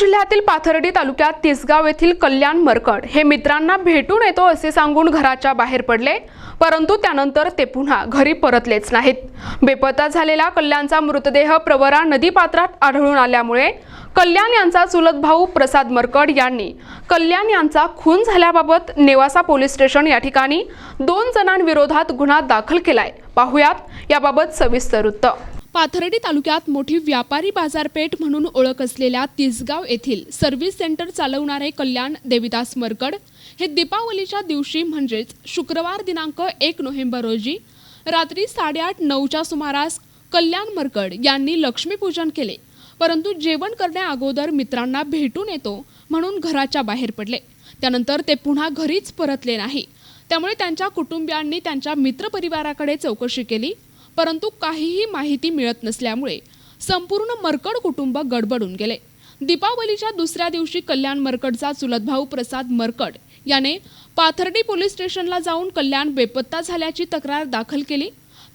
जिल्ह्यातील पाथर्डी तालुक्यात तिसगाव येथील कल्याण मरकड हे मित्रांना भेटून येतो असे सांगून घराच्या बाहेर पडले परंतु त्यानंतर ते पुन्हा घरी परतलेच नाहीत. बेपत्ता झालेला कल्याणचा मृतदेह प्रवरा नदीपात्रात आढळून आल्यामुळे कल्याण यांचा चुलत भाऊ प्रसाद मरकड यांनी कल्याण यांचा खून झाल्याबाबत नेवासा पोलीस स्टेशन या ठिकाणी दोन जणांविरोधात गुन्हा दाखल केलाय. पाहुयात याबाबत सविस्तर वृत्त. पाथर्डी तालुक्यात मोठी व्यापारी बाजारपेठ म्हणून ओळख असलेल्या तिसगाव येथील सर्व्हिस सेंटर चालवणारे कल्याण देविदास मरकड हे दीपावलीच्या दिवशी म्हणजेच शुक्रवार दिनांक एक नोव्हेंबर रोजी रात्री साडेआठ नऊच्या सुमारास कल्याण मरकड यांनी लक्ष्मीपूजन केले. परंतु जेवण करण्या अगोदर मित्रांना भेटून येतो म्हणून घराच्या बाहेर पडले. त्यानंतर ते पुन्हा घरीच परतले नाही. त्यामुळे त्यांच्या कुटुंबियांनी त्यांच्या मित्रपरिवाराकडे चौकशी केली. परंतु काहीही माहिती मिळत नसल्यामुळे संपूर्ण मरकड कुटुंब गडबडून गेले. दीपावलीच्या दुसऱ्या दिवशी कल्याण मरकडचा चुलत भाऊ प्रसाद मरकड याने पाथर्डी पोलीस स्टेशनला जाऊन कल्याण बेपत्ता झाल्याची तक्रार दाखल केली.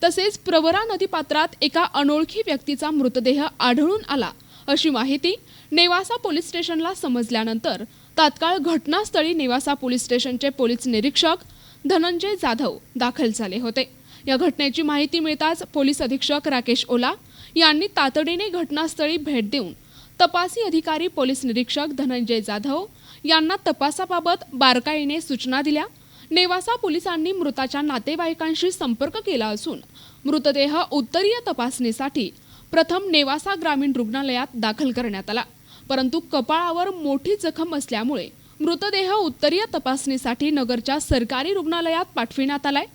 तसेच प्रवरा नदीपात्रात एका अनोळखी व्यक्तीचा मृतदेह आढळून आला अशी माहिती नेवासा पोलीस स्टेशनला समजल्यानंतर तात्काळ घटनास्थळी नेवासा पोलीस स्टेशनचे पोलीस निरीक्षक धनंजय जाधव दाखल झाले होते. या घटनेची माहिती मिळताच पोलीस अधीक्षक राकेश ओला यांनी तातडीने घटनास्थळी भेट देऊन तपासी अधिकारी पोलीस निरीक्षक धनंजय जाधव यांना तपासाबाबत बारकाईने सूचना दिल्या. नेवासा पोलिसांनी मृताच्या नातेवाईकांशी संपर्क केला असून मृतदेह उत्तरीय तपासणीसाठी प्रथम नेवासा ग्रामीण रुग्णालयात दाखल करण्यात आला. परंतु कपाळावर मोठी जखम असल्यामुळे मृतदेह उत्तरीय तपासणीसाठी नगरच्या सरकारी रुग्णालयात पाठविण्यात आलाय.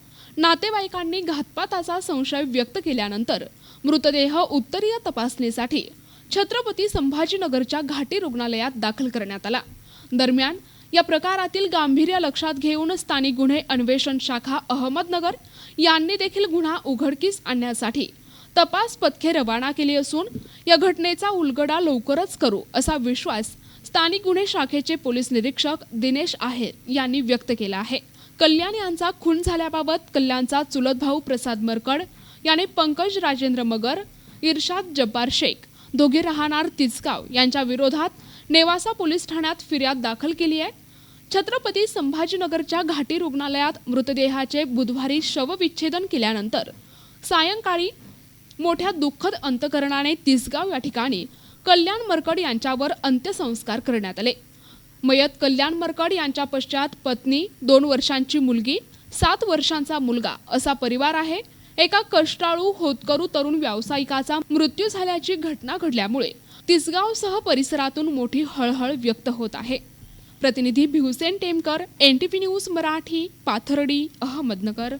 नातेवाईकांनी घातपाताचा संशय व्यक्त केल्यानंतर मृतदेह उत्तरीय तपासणीसाठी छत्रपती संभाजीनगरच्या घाटी रुग्णालयात दाखल करण्यात आला. दरम्यान या प्रकारातील गांभीर्य लक्षात घेऊन स्थानिक गुन्हे अन्वेषण शाखा अहमदनगर यांनी देखील गुन्हा उघडकीस आणण्यासाठी तपास पथके रवाना केली असून या घटनेचा उलगडा लवकरच करू असा विश्वास स्थानिक गुन्हे शाखेचे पोलीस निरीक्षक दिनेश आहेर यांनी व्यक्त केला आहे. कल्याण यांचा खून झाल्याबाबत कल्याणचा चुलत भाऊ प्रसाद मरकड याने पंकज राजेंद्र मगर इर्शाद जब्बार शेख दोघे राहणार तिचगाव यांच्या विरोधात नेवासा पोलीस ठाण्यात फिर्याद दाखल केली आहे. छत्रपती संभाजीनगरच्या घाटी रुग्णालयात मृतदेहाचे बुधवारी शवविच्छेदन केल्यानंतर सायंकाळी मोठ्या दुःखद अंतकरणाने तिसगाव या ठिकाणी कल्याण मरकड यांच्यावर अंत्यसंस्कार करण्यात आले. मयत कल्याण मरकड यांच्या पश्चात पत्नी दोन वर्षांची मुलगी सात वर्षांचा मुलगा असा परिवार आहे. एका कष्टाळू होतकरू तरुण व्यावसायिकाचा मृत्यू झाल्याची घटना घडल्यामुळे तिसगावसह परिसरातून मोठी हळहळ व्यक्त होत आहे. प्रतिनिधी Bhivsen Temkar N T P news Marathi Pathardi Ahmednagar.